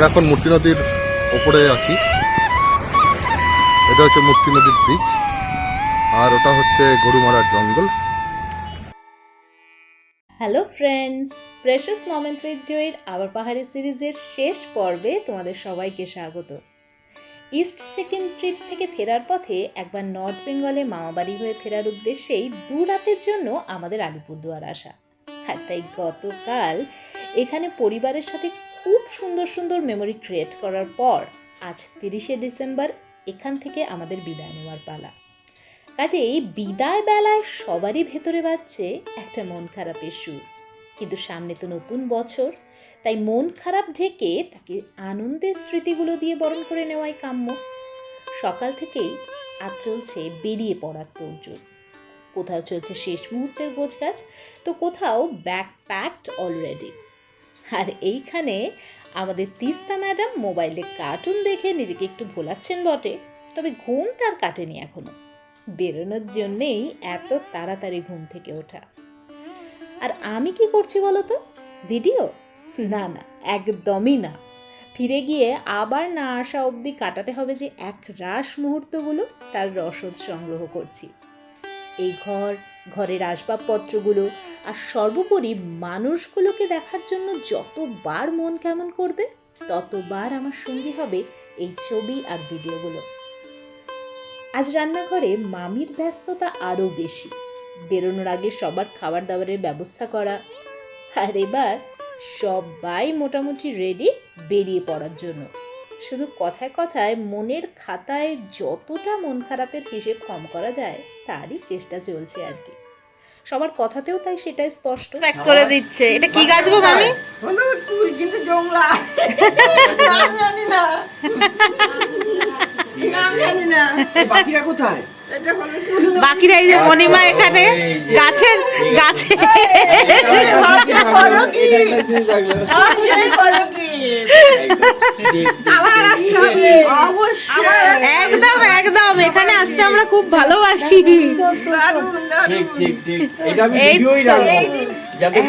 আমরা এখন মূর্তি নদীর ওপরে আছি। এটা হচ্ছে মূর্তি নদীর ব্রিজ আর ওটা হচ্ছে গরুমারার জঙ্গল। Hello friends precious moment with জয়ের আবার পাহাড়ি সিরিজের শেষ পর্বে তোমাদের সবাইকে স্বাগত। ইস্ট সেকেন্ড ট্রিপ থেকে ফেরার পথে একবার নর্থ বেঙ্গলে মামাবাড়ি হয়ে ফেরার উদ্দেশ্যেই দু রাতের জন্য আমাদের আলিপুরদুয়ার আসা। আর তাই গতকাল এখানে পরিবারের সাথে খুব সুন্দর সুন্দর মেমোরি ক্রিয়েট করার পর আজ তিরিশে ডিসেম্বর এখান থেকে আমাদের বিদায় নেওয়ার পালা। কাজেই বিদায় বেলায় সবারই ভেতরে বাজছে একটা মন খারাপের সুর। কিন্তু সামনে তো নতুন বছর, তাই মন খারাপ ঢেকে তাকে আনন্দের স্মৃতিগুলো দিয়ে বরণ করে নেওয়াই কাম্য। সকাল থেকেই আজ চলছে বেরিয়ে পড়ার তোড়জোড়। কোথাও চলছে শেষ মুহূর্তের গোছগাছ, তো কোথাও ব্যাক প্যাকড অলরেডি আর এইখানে আমাদের তিস্তা ম্যাডাম মোবাইলে কার্টুন দেখে নিজেকে একটু ভোলাচ্ছেন বটে। তবে ঘুম তার কাটেনি এখনও। বেরোনোর জন্যেই এত তাড়াতাড়ি ঘুম থেকে ওঠা। আর আমি কি করছি বলো তো? ভিডিও? না না, একদমই না। ফিরে গিয়ে আবার না আসা অবধি কাটাতে হবে যে এক রাস মুহূর্তগুলো তার রসদ সংগ্রহ করছি। এই ঘর ঘরের আসবাবপত্রগুলো আর সর্বোপরি মানুষগুলোকে দেখার জন্য যতবার মন কেমন করবে, ততবার আমার সঙ্গী হবে এই ছবি আর ভিডিওগুলো। আজ রান্নাঘরে মামির ব্যস্ততা আরও বেশি। বেরোনোর আগে সবার খাবার দাবারের ব্যবস্থা করা আর এবার সবাই মোটামুটি রেডি বেরিয়ে পড়ার জন্য। শুধু কথায় কথায় মনের খাতায় যতটা মন খারাপের হিসেব কম করা যায় তারই চেষ্টা চলছে আর কি। সবার কথাতেও তাই সেটাই স্পষ্ট। করে দিচ্ছে। এটা কি গাছ গো মামি? হলো তুই কিন্তু জংলা। জানি না নাম জানি না। বাকিরা কোথায়? বাকিরা এই যে মণিমা এখানে গাছের গাছে। একদম একদম এখানে আসতে আমরা খুব ভালোবাসি।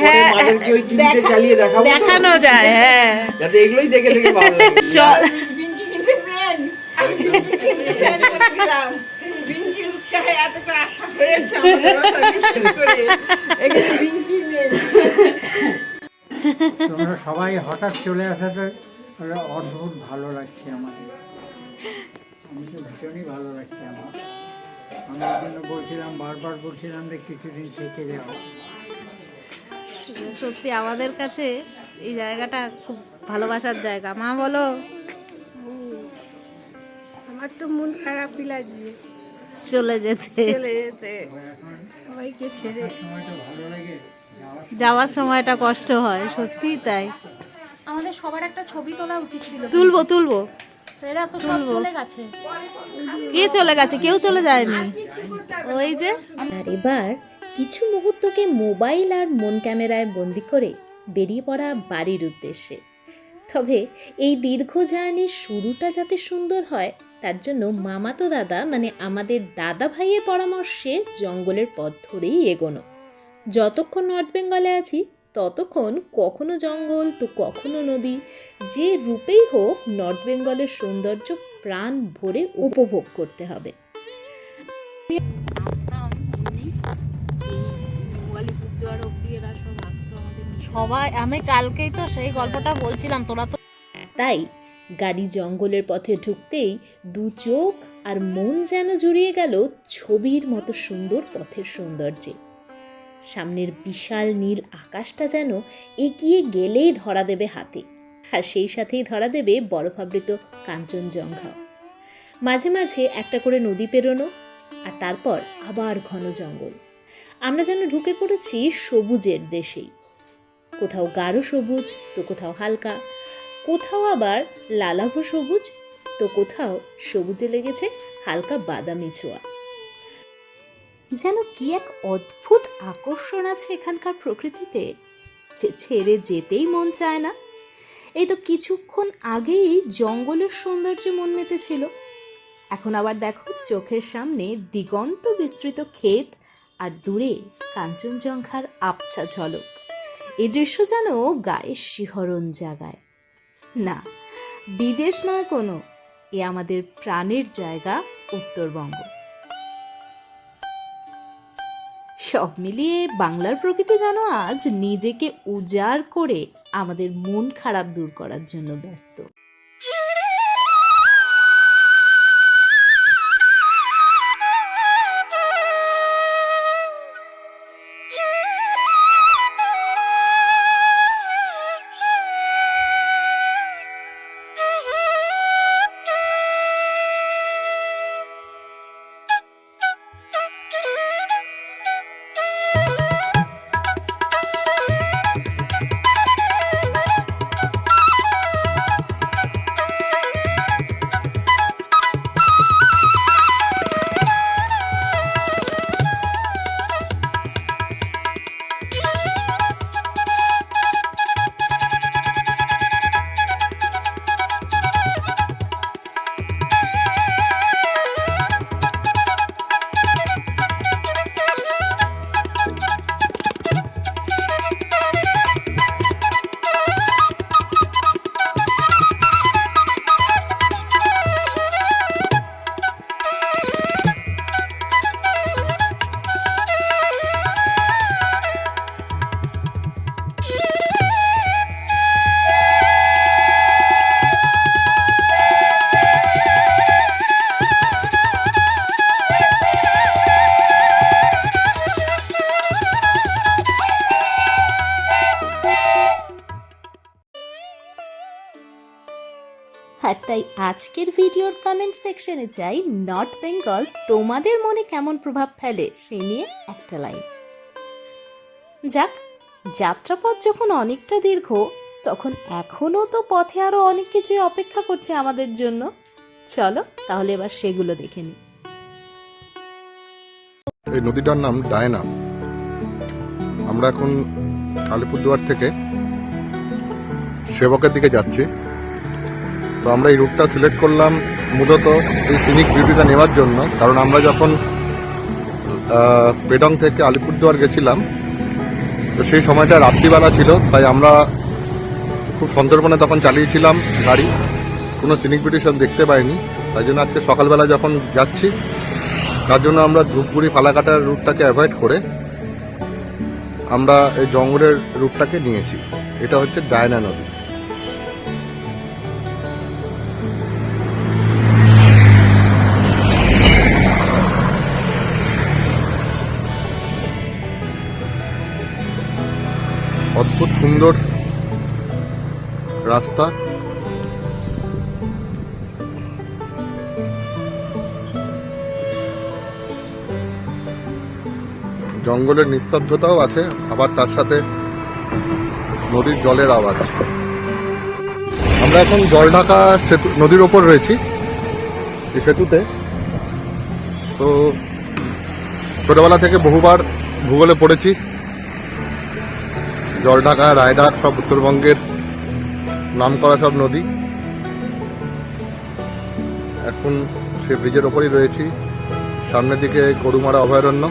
হ্যাঁ। দেখানো যায় হ্যাঁ। এগুলোই দেখে দেখে চল। এতটা আশা তোমরা সবাই হঠাৎ চলে আসাতে একটা অদ্ভুত ভালো লাগছে আমাদের। আমি তো ভীষণই ভালো লাগছে আমার। আমি ওই জন্য বলছিলাম বারবার বলছিলাম যে কিছুদিন থেকে যাও। সত্যি আমাদের কাছে এই জায়গাটা খুব ভালোবাসার জায়গা। মা বলো। আমার তো মন খারাপই লাগছে। চলে যেতে। চলে যেতে। সবাইকে ছেড়ে সময়টা ভালো লাগে যাওয়ার যাওয়ার সময়টা কষ্ট হয় সত্যিই তাই। আমাদের সবার একটা ছবি তোলা উচিত ছিল। তুলবো তুলবো। এরা তো সব চলে গেছে। কে চলে গেছে? কেউ চলে যায়নি। ওই যে আর এবার কিছু মুহূর্তকে মোবাইল আর মন ক্যামেরায় বন্দি করে বেরিয়ে পড়া বাড়ির উদ্দেশ্যে। তবে এই দীর্ঘ জার্নির শুরুটা যাতে সুন্দর হয় তার জন্য মামাতো দাদা মানে আমাদের দাদা ভাইয়ের পরামর্শে জঙ্গলের পথ ধরেই এগোনো। যতক্ষণ নর্থ বেঙ্গলে আছি ততক্ষণ কখনো জঙ্গল তো কখনো নদী যে রূপেই হোক নর্থ বেঙ্গলের সৌন্দর্য প্রাণ ভরে উপভোগ করতে হবে। সবাই আমি কালকেই তো সেই গল্পটা বলছিলাম তোরা তো তাই গাড়ি জঙ্গলের পথে ঢুকতেই দু চোখ আর মন যেন জুড়িয়ে গেল ছবির মতো সুন্দর পথের সৌন্দর্যে। সামনের বিশাল নীল আকাশটা যেন এগিয়ে গেলেই ধরা দেবে হাতে, আর সেই সাথেই ধরা দেবে বরফাবৃত কাঞ্চনজঙ্ঘা। মাঝে মাঝে একটা করে নদী পেরোনো, আর তারপর আবার ঘন জঙ্গল। আমরা যেন ঢুকে পড়েছি সবুজের দেশেই। কোথাও গাঢ় সবুজ, তো কোথাও হালকা কোথাও আবার লালাভ সবুজ, তো কোথাও সবুজে লেগেছে হালকা বাদামি ছোঁয়া। যেন কি এক অদ্ভুত আকর্ষণ আছে এখানকার প্রকৃতিতে, যে ছেড়ে যেতেই মন চায় না। এই তো কিছুক্ষণ আগেই জঙ্গলের সৌন্দর্যে মন মেতেছিল। এখন আবার দেখো চোখের সামনে দিগন্ত বিস্তৃত ক্ষেত আর দূরে কাঞ্চনজঙ্ঘার আবছা ঝলক। এ দৃশ্য যেন গায়ের শিহরণ জাগায়। না, বিদেশ নয় কোনো, এ আমাদের প্রাণের জায়গা, উত্তরবঙ্গ। সব মিলিয়ে বাংলার প্রকৃতি যেন আজ নিজেকে উজাড় করে আমাদের মন খারাপ দূর করার জন্য ব্যস্ত। আর তাই আজকের ভিডিওর কমেন্ট সেকশনে চাই নর্থ বেঙ্গল তোমাদের মনে কেমন প্রভাব ফেলে? সেই নিয়ে একটা লাইন যাক, যাত্রাপথ যখন অনেকটা দীর্ঘ, তখন এখনও তো পথে আরও অনেক কিছুই অপেক্ষা করছে আমাদের জন্য। চলো, তাহলে এবার সেগুলো দেখে নিই। এই নদীটার নাম ডায়না। আমরা এখন আলিপুরদুয়ার থেকে সেবকের দিকে যাচ্ছি। তো আমরা এই রুটটা সিলেক্ট করলাম মূলত এই সিনিক বিউটিটা নেওয়ার জন্য। কারণ আমরা যখন পেডং থেকে আলিপুরদুয়ার গেছিলাম, তো সেই সময়টা রাত্রিবেলা ছিল, তাই আমরা খুব সন্তর্পণে তখন চালিয়েছিলাম গাড়ি। কোনো সিনিক বিউটি সব দেখতে পাইনি। তাই জন্য আজকে সকালবেলা যখন যাচ্ছি, তার জন্য আমরা ধূপগুড়ি ফালাকাটার রুটটাকে অ্যাভয়েড করে আমরা এই জঙ্গলের রুটটাকে নিয়েছি। এটা হচ্ছে ডায়না নদী। অদ্ভুত সুন্দর রাস্তা। জঙ্গলের নিস্তব্ধতাও আছে, আবার তার সাথে নদীর জলের আওয়াজ। আমরা এখন জলঢাকা সেতু, নদীর ওপর রয়েছি, এই সেতুতে। তো ছোটবেলা থেকে বহুবার ভূগোলে পড়েছি। জলঢাকা রায়ডাক সব উত্তরবঙ্গের নাম করা সব নদী। এখন সে ব্রিজের ওপরই রয়েছি। সামনের দিকে গরুমারা অভয়ারণ্য।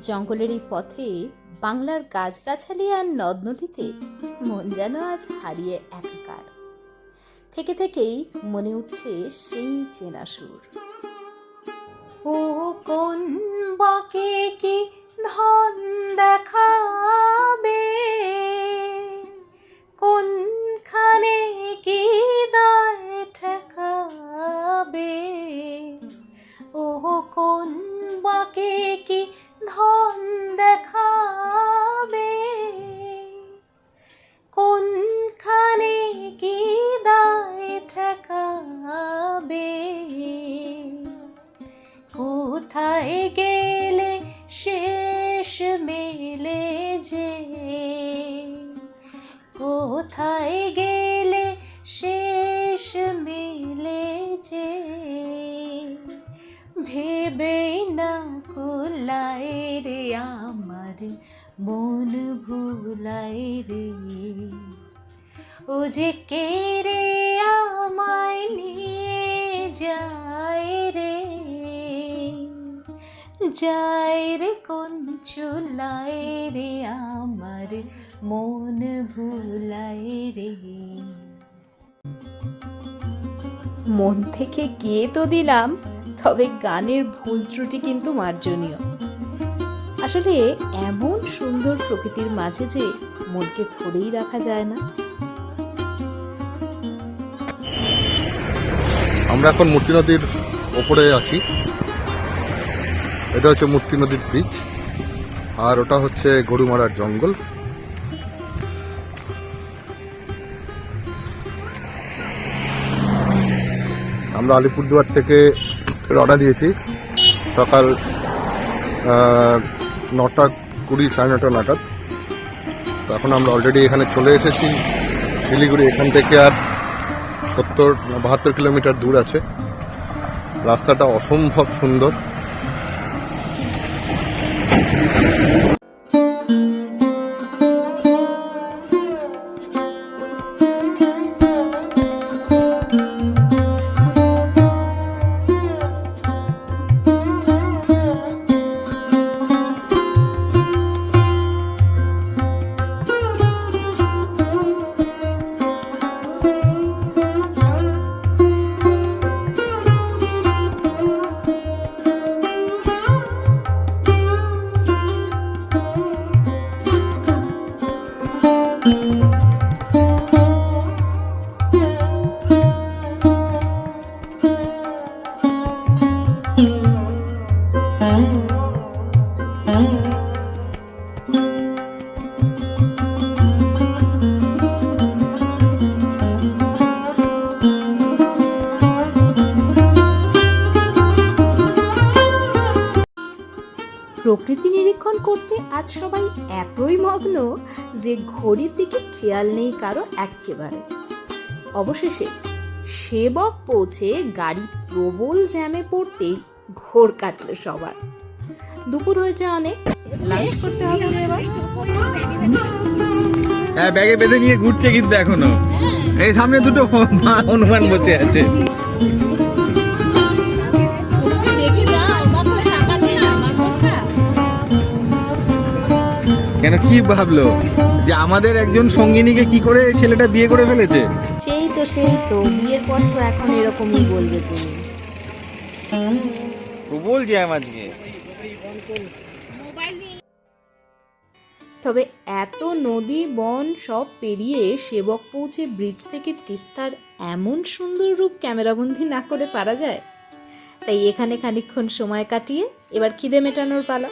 জঙ্গলের এই পথে বাংলার গাছগাছালি আর নদ নদীতে মন যেন আজ হারিয়ে একাকার। থেকে থেকেই মনে উঠছে সেই চেনা সুর। ও কোন বাকে কি ধন দেখাবে? কোনখানে কি দায় ঠেকাবে? ও কোন বাকে কি ধন দেখাবে। কোনখানে কি দায় ঠেকাবে? কোথায় গেলে ভুলায় রে। ও যে কে রে আমায় নিয়ে যায় রে? যায় রে কোন চুলায় রে আমার মন ভুলাই রে। মন থেকে গিয়ে তো দিলাম, তবে গানের ভুল ত্রুটি কিন্তু মার্জনীয়। আসলে এমন সুন্দর প্রকৃতির মাঝে যে মনকে ধরেই রাখা যায় না। আমরা এখন মূর্তি নদীর ওপরে আছি। এটা হচ্ছে মূর্তি নদীর বীচ। আর ওটা হচ্ছে গরুমারার জঙ্গল। আমরা আলিপুরদুয়ার থেকে রওনা দিয়েছি। সকাল নটা কুড়ি, সাড়ে নটা নাগাদ তো এখন আমরা অলরেডি এখানে চলে এসেছি। শিলিগুড়ি এখান থেকে আর সত্তর, বাহাত্তর কিলোমিটার দূর আছে। রাস্তাটা অসম্ভব সুন্দর। যে ঘড়ির দিকে খেয়াল নেই কারও এক্কেবারে। অবশেষে সেবক পৌঁছে গাড়ি প্রবল জ্যামে পড়তেই ঘোর কাটল সবার। দুপুর হয়েছে অনেক লাঞ্চ করতে হবে এবার। হ্যাঁ ব্যাগে বেঁধে নিয়ে ঘুরছে কিন্তু এখনও। এই সামনে দুটো মা হনুমান বসে আছে। কেন কি ভাবলো? যে আমাদের একজন সঙ্গিনীকে কি করে এই ছেলেটা বিয়ে করে ফেলেছে? সেই তো সেই তো। বিয়ের পর তো এখন এরকমই বলবে তুমি। প্রবল জ্যাম আজকে। তবে এত নদী বন সব পেরিয়ে সেবক পৌঁছে ব্রিজ থেকে তিস্তার এমন সুন্দর রূপ ক্যামেরাবন্দি না করে পারা যায়? তাই এখানে খানিকক্ষণ সময় কাটিয়ে এবার খিদে মেটানোর পালা।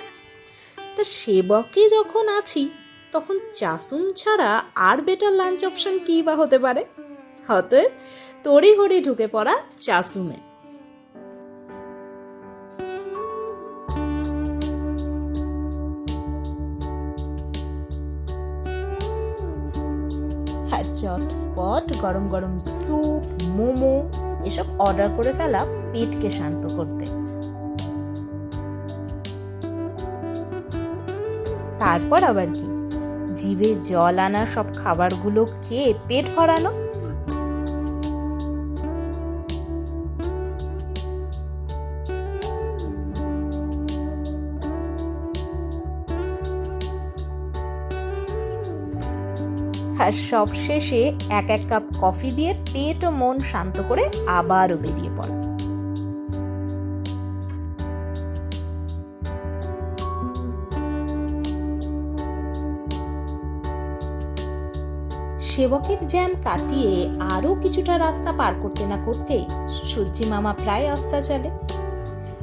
তা সেবকে যখন আছি তখন চাসুম ছাড়া আর বেটার লাঞ্চ অপশন কী বা হতে পারে? অতএব তড়িঘড়ি ঢুকে পড়া চাসুমে। আর চটপট গরম গরম স্যুপ মোমো, এসব অর্ডার করে ফেলা পেটকে শান্ত করতে। তারপর আবার কি? জিভে জল আনা সব খাবারগুলো খেয়ে পেট ভরানো? আর সব শেষে এক এক কাপ কফি দিয়ে পেট ও মন শান্ত করে আবারও বেরিয়ে পড়া। সেবকের জ্যাম কাটিয়ে আরও কিছুটা রাস্তা পার করতে না করতে সূর্যি মামা প্রায় আস্তা চলে।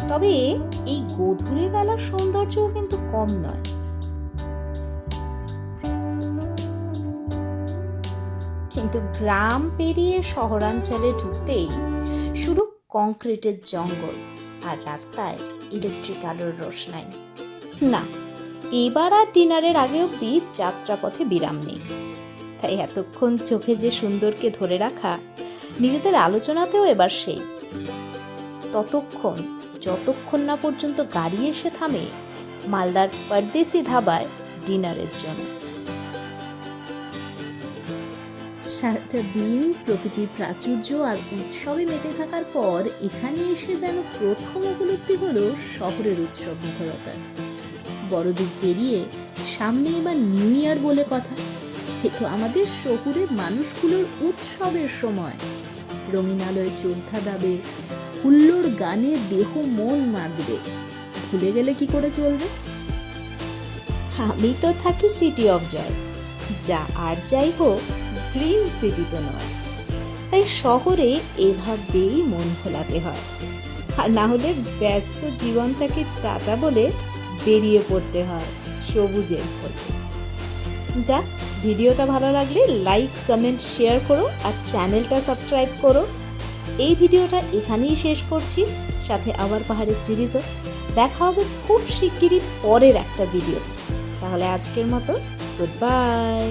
তবে এই গোধূলি বেলা তার সৌন্দর্যও কিন্তু কম নয়। কিন্তু গ্রাম পেরিয়ে শহরাঞ্চলে ঢুকতেই শুরু কংক্রিটের জঙ্গল আর রাস্তায় ইলেকট্রিক আলোর রোশনাই। না, এবার আর ডিনারের আগে অবধি যাত্রাপথে বিরাম নেই। এতক্ষণ চোখে যে সুন্দরকে ধরে রাখা, নিজেদের আলোচনাতেও এবার সেই। ততক্ষণ, যতক্ষণ না পর্যন্ত গাড়ি এসে থামে মালদার পরদেশি ধাবায় ডিনারের জন্য। সারাটা দিন প্রকৃতির প্রাচুর্য আর উৎসবে মেতে থাকার পর এখানে এসে যেন প্রথম উপলব্ধি হলো শহরের উৎসব মুখরতা বড়দিন পেরিয়ে সামনে এবার নিউ ইয়ার বলে কথা। তো আমাদের শহুরের মানুষগুলোর উৎসবের সময়। রঙিন আলোয় চোদ্ধা দাবে হুল্লোর গানে দেহ মন মাগবে। ভুলে গেলে কি করে চলবে? আমি তো থাকি সিটি অফ জয় যা আর যাই হোক গ্রিন সিটি তো নয়। তাই শহরে এভাবেই মন ভোলাতে হয়। আর না হলে ব্যস্ত জীবনটাকে টাটা বলে বেরিয়ে পড়তে হয় সবুজের খোঁজে। যাক ভিডিওটা ভালো লাগলে লাইক, কমেন্ট, শেয়ার করো আর চ্যানেলটা সাবস্ক্রাইব করো। এই ভিডিওটা এখানেই শেষ করছি। সাথে আবার পাহাড়ের সিরিজও। দেখা হবে খুব শিগগিরই পরের একটা ভিডিও তাহলে আজকের মতো গুড বাই